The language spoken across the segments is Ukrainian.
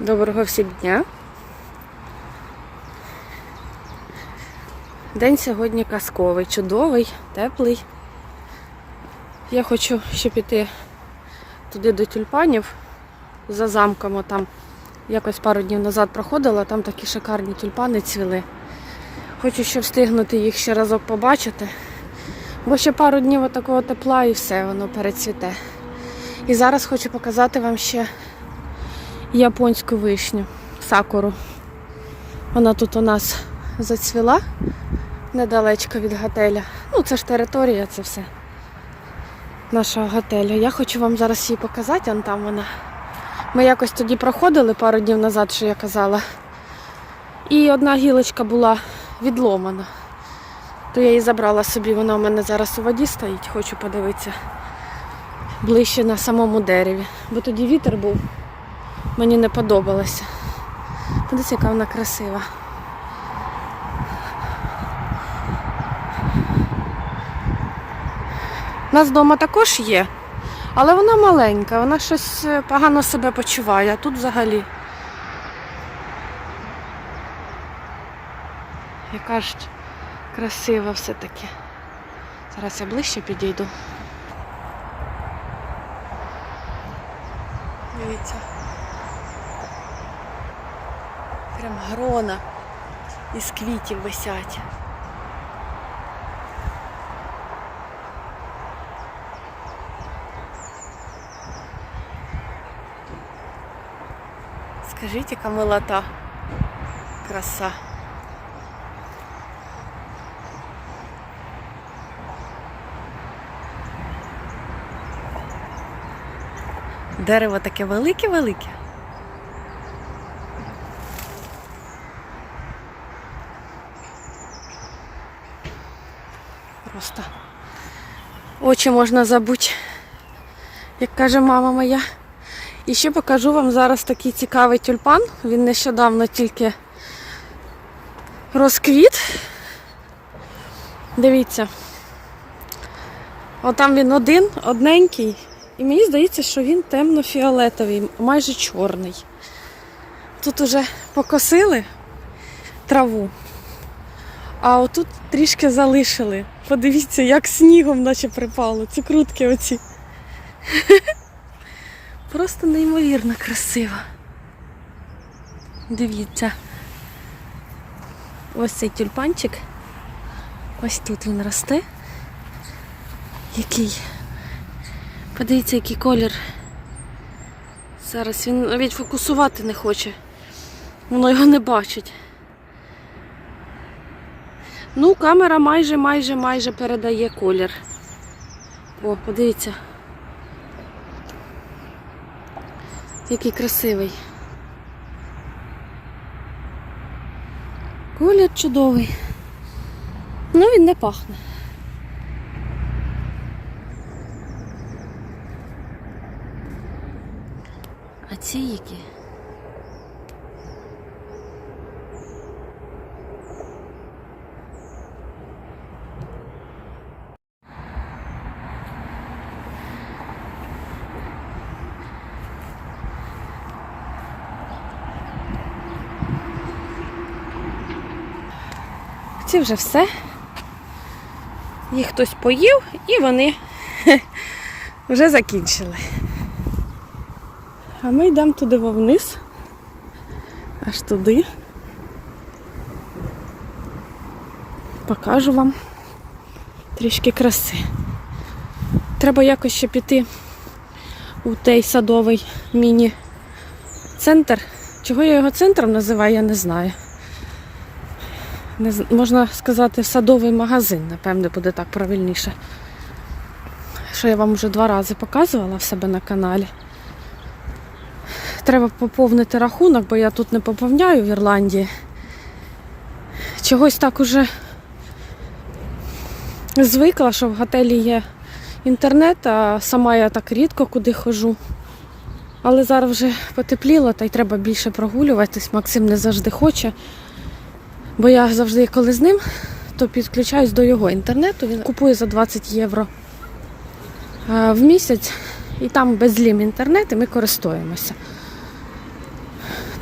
Доброго всім дня. День сьогодні казковий, чудовий, теплий. Я хочу ще піти туди до тюльпанів за замком. Там якось пару днів назад проходила, там такі шикарні тюльпани цвіли. Хочу ще встигнути їх ще разок побачити. Бо ще пару днів такого тепла і все, воно перецвіте. І зараз хочу показати вам ще японську вишню, сакуру. Вона тут у нас зацвіла недалечко від готеля. Ну, це ж територія, це все нашого готелю. Я хочу вам зараз її показати, он там вона. Ми якось тоді проходили пару днів назад, що я казала. І одна гілочка була відломана. То я її забрала собі, вона у мене зараз у воді стоїть, хочу подивитися ближче на самому дереві. Бо тоді вітер був. Мені не подобалося. Подивіться, яка вона красива. У нас вдома також є, але вона маленька, вона щось е, погано себе почуває, а тут взагалі. Яка ж красива все-таки. Зараз я ближче підійду. Дивіться. Прям грона із квітів висять. Скажіть, яка милота. Краса. Дерево таке велике-велике. Просто очі можна забути, як каже мама моя. І ще покажу вам зараз такий цікавий тюльпан. Він нещодавно тільки розквіт. Дивіться. Отам він один, одненький. І мені здається, що він темно-фіолетовий, майже чорний. Тут уже покосили траву, а отут трішки залишили. Подивіться, як снігом наче припало. Ці крутки оці. Просто неймовірно красиво. Дивіться. Ось цей тюльпанчик. Ось тут він росте. Який Подивіться, який колір. Зараз він навіть фокусувати не хоче. Воно його не бачить. Ну, камера майже, майже, майже передає колір. О, подивіться. Який красивий. Колір чудовий. Ну, він не пахне. А ці які? Ці вже все. Їх хтось поїв і вони вже закінчили. А ми йдемо туди вниз, аж туди. Покажу вам трішки краси. Треба якось ще піти у той садовий міні-центр. Чого я його центром називаю, я не знаю. Не, можна сказати, садовий магазин, напевне, буде так правильніше. Що я вам вже два рази показувала в себе на каналі. Треба поповнити рахунок, бо я тут не поповняю в Ірландії. Чогось так уже звикла, що в готелі є інтернет, а сама я так рідко куди ходжу. Але зараз вже потепліло, та й треба більше прогулюватись. Максим не завжди хоче. Бо я завжди, коли з ним, то підключаюсь до його інтернету. Він купує за 20 євро е, в місяць, і там безлім інтернет, і ми користуємося.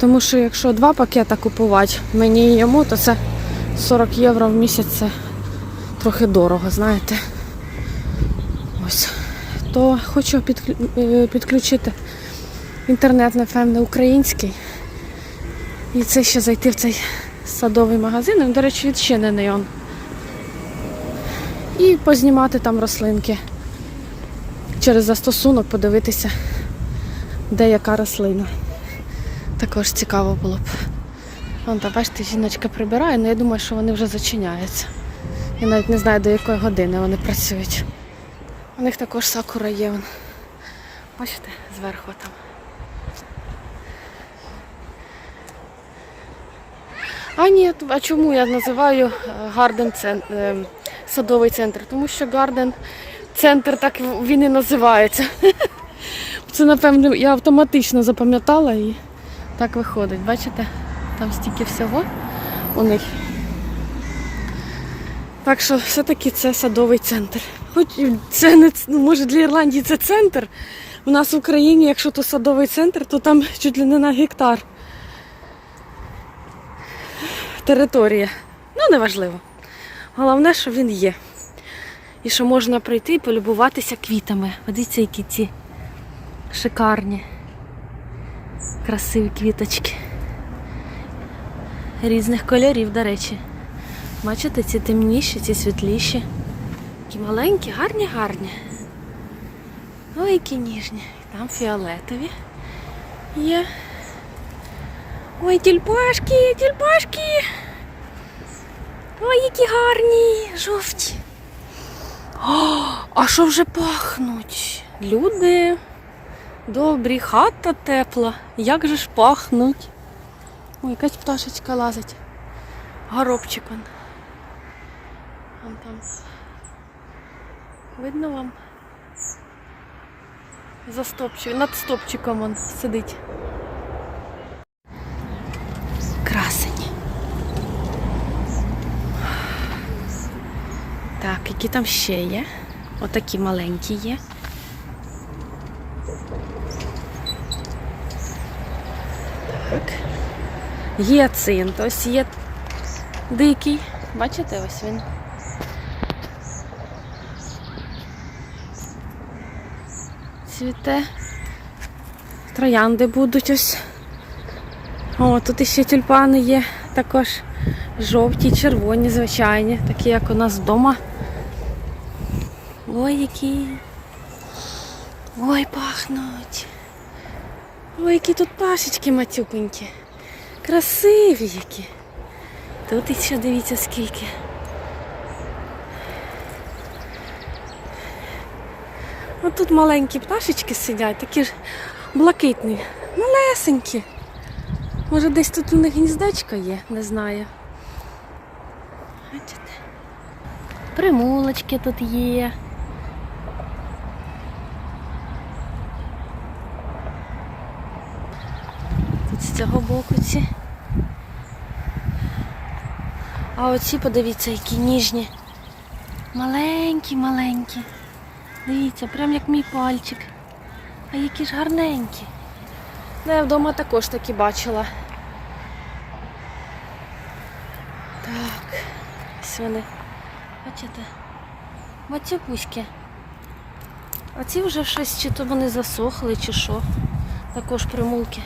Тому що якщо два пакета купувати мені і йому, то це 40 євро в місяць це трохи дорого, знаєте. Ось. То хочу е, підключити інтернет, напевне, український. І це ще зайти в цей садовий магазин. До речі, відчинений он. І познімати там рослинки. Через застосунок подивитися, де яка рослина. Також цікаво було б. Вон там, бачите, жіночка прибирає, але я думаю, що вони вже зачиняються. Я навіть не знаю, до якої години вони працюють. У них також сакура є. Вон. Бачите, зверху там. А ні, а чому я називаю гарден садовий центр? Тому що гарден центр так він і називається. Це, напевно, я автоматично запам'ятала і так виходить. Бачите? Там стільки всього у них. Так що все-таки це садовий центр. Хоч це не ну, може для Ірландії це центр. У нас в Україні, якщо то садовий центр, то там чуть ли не на гектар територія. Ну, неважливо. Головне, що він є. І що можна прийти і полюбуватися квітами. Подивіться, які ці шикарні, красиві квіточки. Різних кольорів, до речі. Бачите, ці темніші, ці світліші. Такі маленькі, гарні, гарні. Ой, які ніжні. Там фіолетові є. Ой, тюльпашки, тюльпашки. Ой, які гарні, жовті. О, а що вже пахнуть? Люди добрі, хата тепла. Як же ж пахнуть? Ой, якась пташечка лазить. Горобчик он. Вон там. Видно вам? За стопчиком, над стопчиком он сидить. Красень. Так, які там ще є? Отакі маленькі є. Так. Гіацинт, ось є дикий. Бачите, ось він. Цвіте. Троянди будуть ось. О, тут іще тюльпани є, також жовті, червоні, звичайні, такі як у нас вдома. Ой, які. Ой, пахнуть. Ой, які тут пашечки матюпенькі. Красиві які. Тут іще дивіться скільки. От тут маленькі пташечки сидять, такі ж блакитні, малесенькі. Може десь тут у них гніздечко є, не знаю. Бачите? Примулочки тут є. Тут з цього боку ці. А оці, подивіться, які ніжні. Маленькі, маленькі. Дивіться, прям як мій пальчик. А які ж гарненькі. Ну, я вдома також такі бачила. Так, ось вони. Бачите? Матюпуськи. А ці вже щось, чи то вони засохли, чи що. Також примулки.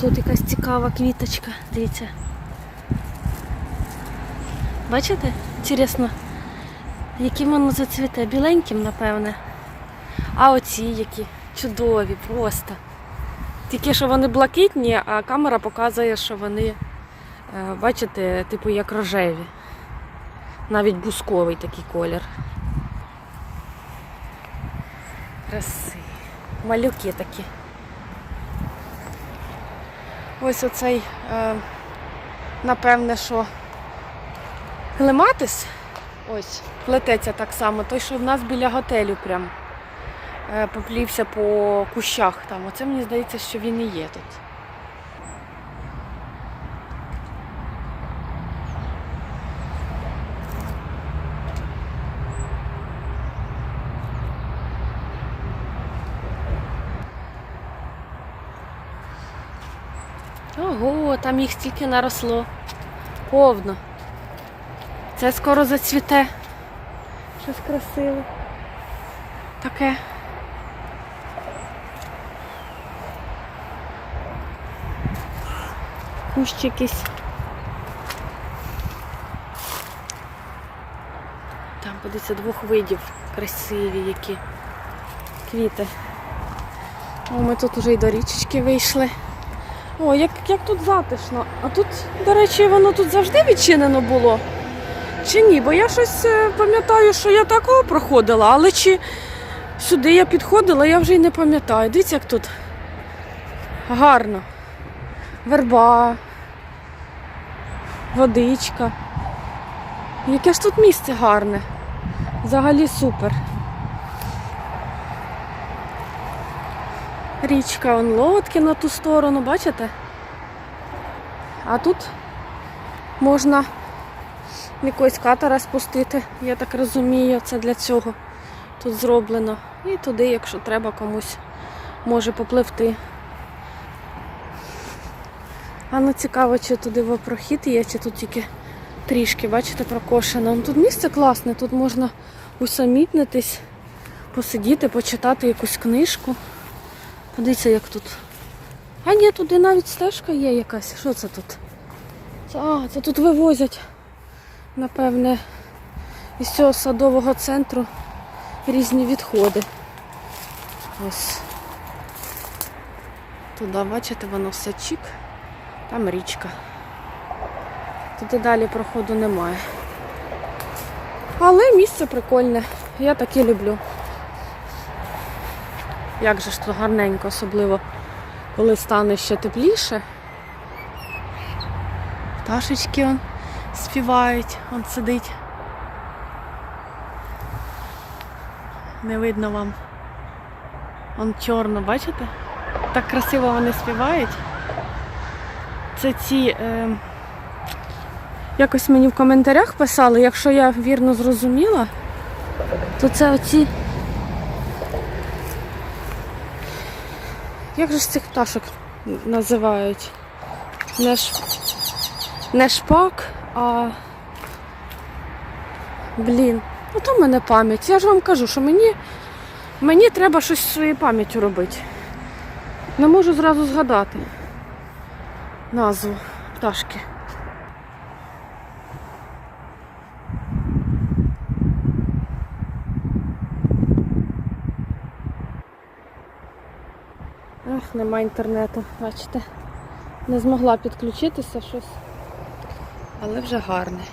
Тут якась цікава квіточка, дивіться. Бачите? Інтересно, яким воно зацвіте? Біленьким, напевне. А оці які чудові просто. Тільки що вони блакитні, а камера показує, що вони, е, бачите, типу як рожеві. Навіть бусковий такий колір. Красиві. Малюки такі. Ось оцей, е, напевне, що Клематис, ось, плететься так само, той, що в нас біля готелю прям е, поплівся по кущах. там. Оце мені здається, що він і є тут. Ого, там їх стільки наросло повно. Це скоро зацвіте. Щось красиве. Таке. Кущ якийсь. Там подивіться двох видів красиві які квіти. О, ми тут уже й до річечки вийшли. О, як, як тут затишно. А тут, до речі, воно тут завжди відчинено було. Чи ні? Бо я щось е, пам'ятаю, що я такого проходила, але чи сюди я підходила, я вже й не пам'ятаю. Дивіться, як тут гарно. Верба, водичка. Яке ж тут місце гарне. Взагалі супер. Річка он лодки на ту сторону, бачите? А тут можна якогось катера спустити, я так розумію, це для цього тут зроблено. І туди, якщо треба комусь може попливти. А ну цікаво, чи туди в прохід є, чи тут тільки трішки, бачите, прокошено. Ну, Тут місце класне, тут можна усамітнитись, посидіти, почитати якусь книжку. Подивіться, як тут. А ні, туди навіть стежка є якась. Що це тут? А, це тут вивозять, напевне, із цього садового центру різні відходи. Ось. Туди, бачите, воно все чік. Там річка. Туди далі проходу немає. Але місце прикольне. Я таке люблю. Як же ж тут гарненько, особливо коли стане ще тепліше. Пташечки он співають, он сидить. Не видно вам. Он чорно, бачите? Так красиво вони співають. Це ці. Е... Якось мені в коментарях писали, якщо я вірно зрозуміла, то це оці. Як же ж цих пташок називають? Не, ш... Не шпак, а. Блін. Ну то в мене пам'ять. Я ж вам кажу, що мені, мені треба щось зі своєю пам'яттю робити. Не можу зразу згадати назву пташки. Ах, нема інтернету, бачите. Не змогла підключитися щось. Але вже гарне.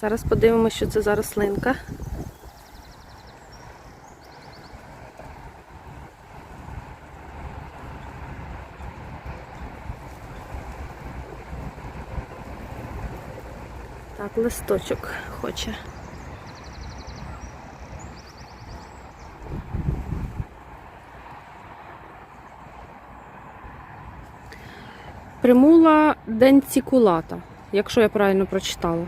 Зараз подивимося, що це за рослинка. Так, листочок хоче. Примула денцікулата, якщо я правильно прочитала.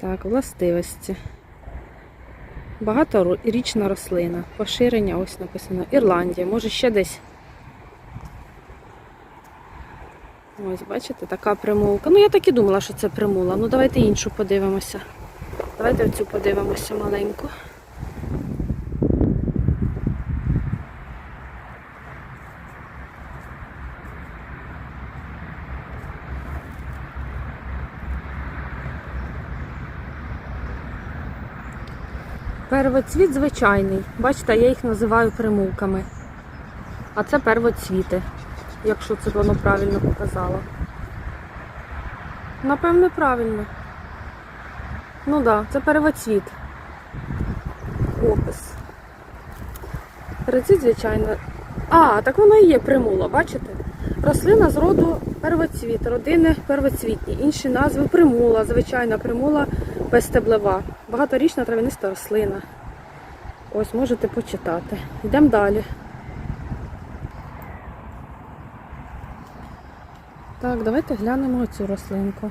Так, властивості. Багаторічна рослина. Поширення, ось написано. Ірландія, може ще десь. Ось, бачите, така примулка. Ну, я так і думала, що це примула. Ну, давайте іншу подивимося. Давайте оцю подивимося маленьку. Первоцвіт звичайний. Бачите, я їх називаю примулками. А це первоцвіти, якщо це воно правильно показало. Напевне, правильно. Ну так, да, це первоцвіт. Опис. Первоцвіт, звичайно. А, так вона і є примула, бачите? Рослина з роду первоцвіт, родини первоцвітні. Інші назви примула, звичайна примула безстеблева, багаторічна трав'яниста рослина. Ось можете почитати. Йдемо далі. Так, давайте глянемо цю рослинку.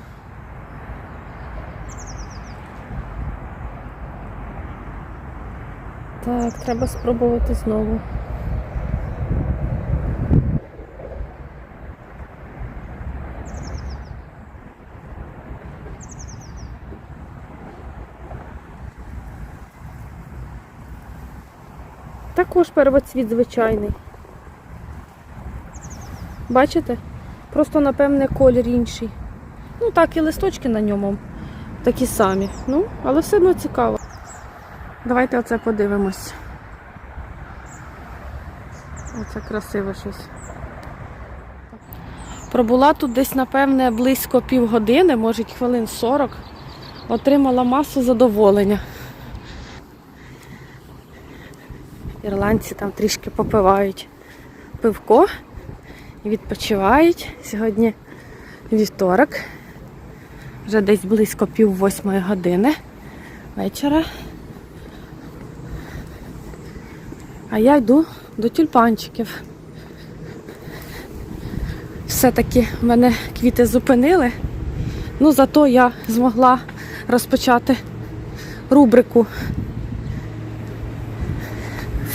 Так, треба спробувати знову. Також первоцвіт звичайний. Бачите? Просто, напевне, колір інший. Ну так, і листочки на ньому такі самі. Ну, але все одно цікаво. Давайте оце подивимось. Оце красиве щось. Пробула тут десь, напевне, близько півгодини, може хвилин 40. Отримала масу задоволення. Ірландці там трішки попивають пивко і відпочивають. Сьогодні вівторок. Вже десь близько пів восьмої години вечора. А я йду до тюльпанчиків. Все-таки мене квіти зупинили. Ну, зато я змогла розпочати рубрику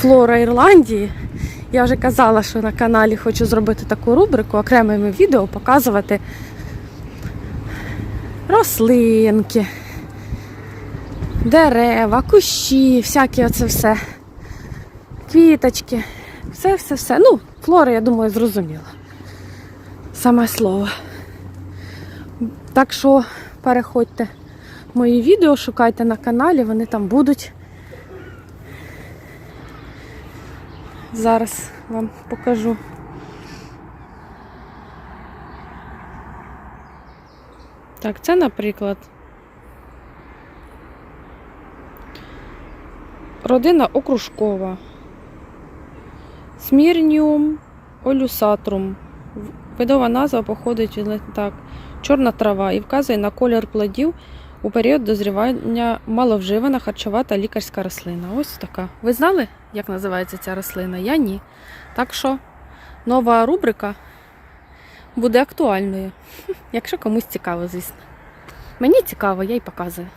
Флора Ірландії. Я вже казала, що на каналі хочу зробити таку рубрику, окремими відео показувати рослинки, дерева, кущі, всяке оце все. Квіточки, все-все-все. Ну, флора, я думаю, зрозуміла. Саме слово. Так що переходьте в мої відео, шукайте на каналі, вони там будуть. Зараз вам покажу. Так, це, наприклад, родина окружкова. Смірніум олюсатрум. Видова назва походить так, чорна трава і вказує на колір плодів у період дозрівання маловживана харчова та лікарська рослина. Ось така. Ви знали, як називається ця рослина? Я ні. Так що нова рубрика буде актуальною. Якщо комусь цікаво, звісно. Мені цікаво, я й показую.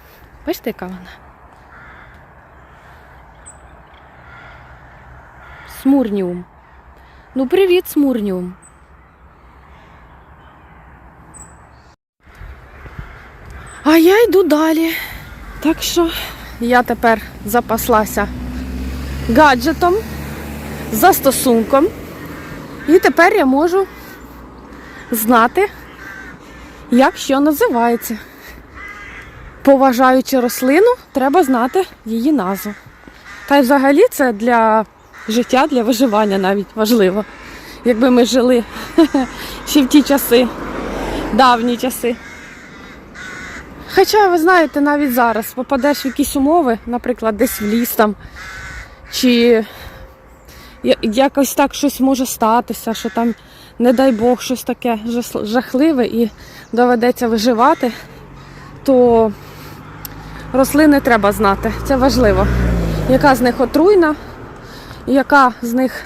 Бачите, яка вона? Смурніум. Ну, привіт, смурніум. А я йду далі. Так що я тепер запаслася гаджетом, застосунком. І тепер я можу знати, як що називається. Поважаючи рослину, треба знати її назву. Та й взагалі це для життя, для виживання навіть важливо. Якби ми жили ще в ті часи, давні часи. Хоча, ви знаєте, навіть зараз попадеш в якісь умови, наприклад, десь в ліс там, чи якось так щось може статися, що там, не дай Бог, щось таке жахливе і доведеться виживати, то рослини треба знати. Це важливо. Яка з них отруйна, яка з них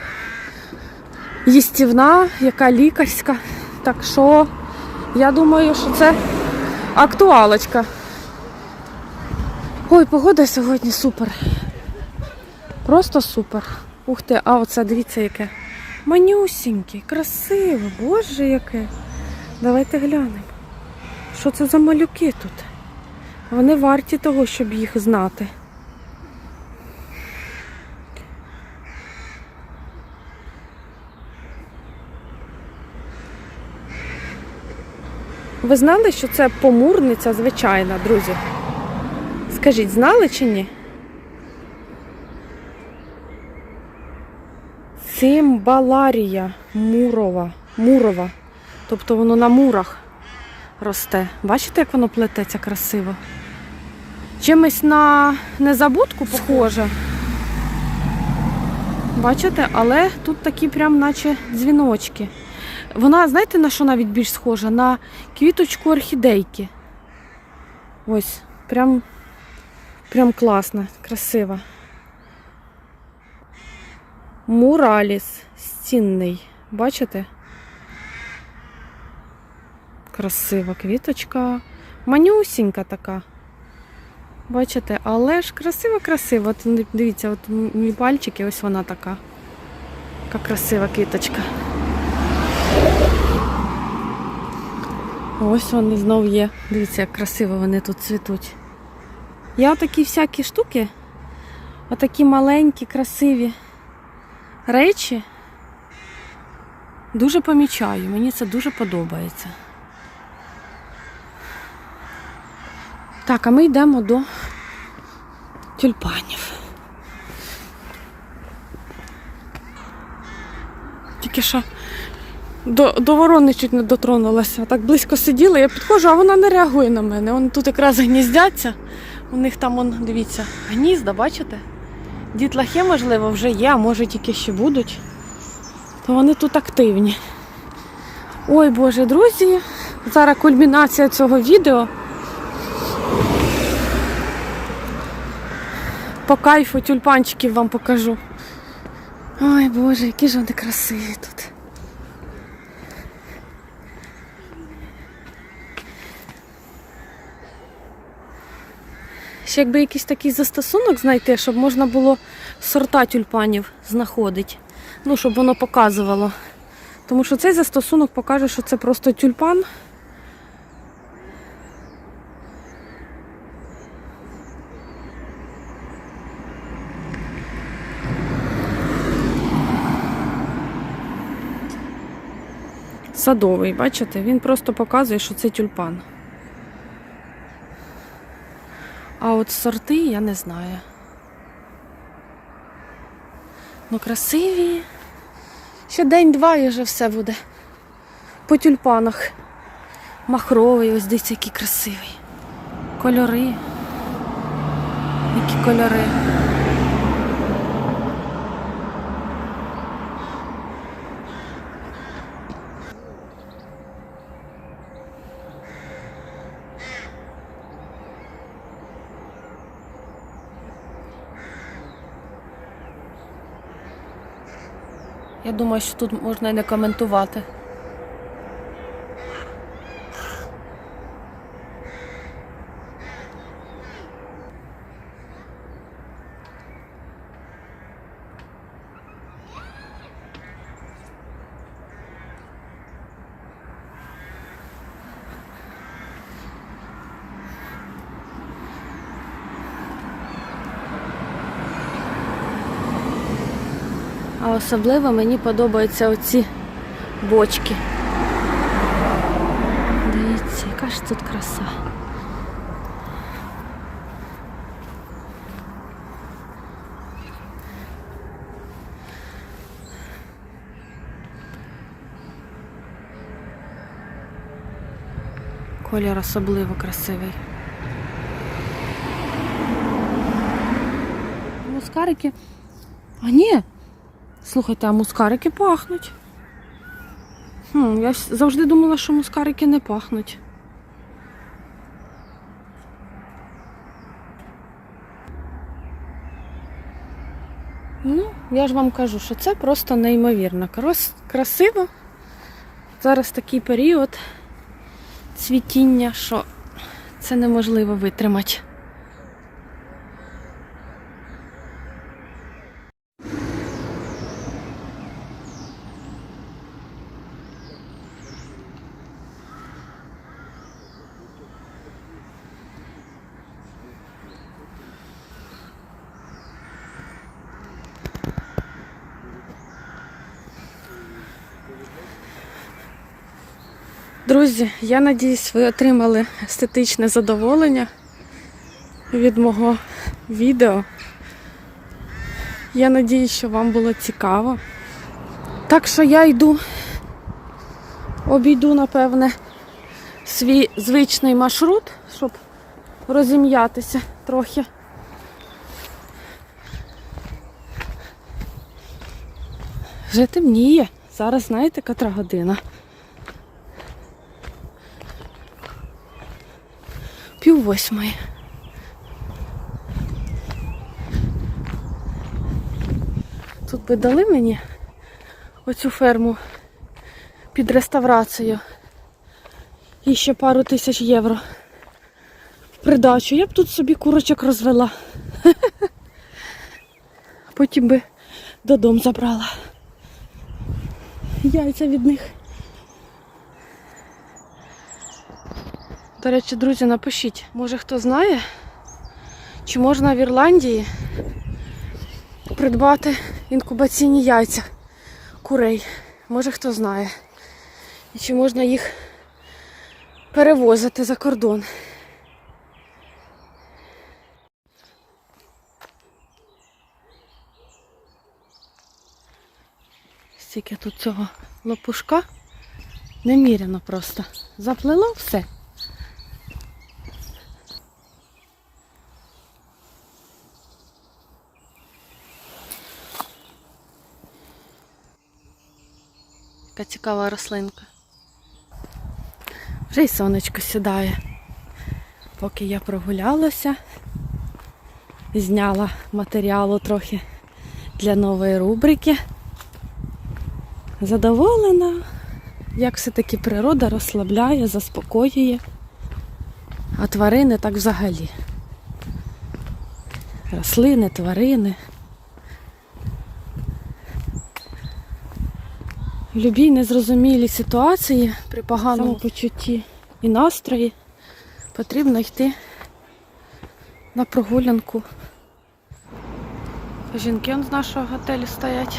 їстівна, яка лікарська. Так що я думаю, що це актуалочка. Ой, погода сьогодні супер. Просто супер. Ух ти, а оце дивіться яке. Манюсіньке, красиве, боже яке. Давайте глянемо. Що це за малюки тут? Вони варті того, щоб їх знати. Ви знали, що це помурниця звичайна, друзі? Скажіть, знали чи ні? Цимбаларія мурова. Мурова. Тобто воно на мурах росте. Бачите, як воно плететься красиво? Чимось на незабудку схоже. Бачите, але тут такі прям наче дзвіночки. Вона, знаєте, на що навіть більш схожа? На квіточку орхідейки. Ось, прям, прям класна, красива. Мураліс стінний. Бачите? Красива квіточка. Манюсінька така. Бачите, але ж красиво-красиво. От дивіться, от мій пальчик, і ось вона така. Яка красива квіточка. Ось вони знов є. Дивіться, як красиво вони тут цвітуть. Я такі всякі штуки, отакі маленькі, красиві речі дуже помічаю. Мені це дуже подобається. Так, а ми йдемо до тюльпанів. Тільки що до, до ворони чуть не дотронулася. Так близько сиділа, я підходжу, а вона не реагує на мене. Вони тут якраз гніздяться. У них там, он, дивіться, гнізда, бачите? Дітлахи, можливо, вже є, а може тільки ще будуть. То вони тут активні. Ой Боже, друзі, зараз кульмінація цього відео. По кайфу тюльпанчиків вам покажу. Ой Боже, які ж вони красиві тут. Ще якби якийсь такий застосунок знайти, щоб можна було сорта тюльпанів знаходити. Ну, щоб воно показувало. Тому що цей застосунок покаже, що це просто тюльпан. Садовий, бачите? Він просто показує, що це тюльпан. А от сорти я не знаю. Ну, красиві. Ще день-два і вже все буде. По тюльпанах. Махровий, ось дивіться, який красивий. Кольори. Які кольори. Думаю, що тут можна і не коментувати. Особливо мені подобаються оці бочки. Дивіться, яка ж тут краса. Колір особливо красивий. Мускарики. А ні, Слухайте, а мускарики пахнуть. Хм, я завжди думала, що мускарики не пахнуть. Ну, я ж вам кажу, що це просто неймовірно. Красиво. Зараз такий період цвітіння, що це неможливо витримати. Друзі, я надіюсь, ви отримали естетичне задоволення від мого відео. Я надіюсь, що вам було цікаво. Так що я йду, обійду, напевне, свій звичний маршрут, щоб розім'ятися трохи. Вже темніє. Зараз знаєте, котра година. Пів восьмої. Тут би дали мені оцю ферму під реставрацію. І ще пару тисяч євро. придачу. Я б тут собі курочок розвела. Потім би додому забрала. Яйця від них. До речі, друзі, напишіть, може хто знає, чи можна в Ірландії придбати інкубаційні яйця курей. Може хто знає. І чи можна їх перевозити за кордон. Стільки тут цього лопушка неміряно просто. Заплило все. Яка цікава рослинка. Вже й сонечко сідає. Поки я прогулялася, зняла матеріалу трохи для нової рубрики. Задоволена, як все-таки природа розслабляє, заспокоює, а тварини так взагалі. Рослини, тварини. В любій незрозумілій ситуації при поганому почутті і настрої потрібно йти на прогулянку. Жінки он з нашого готелю стоять.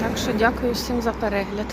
Так що дякую всім за перегляд.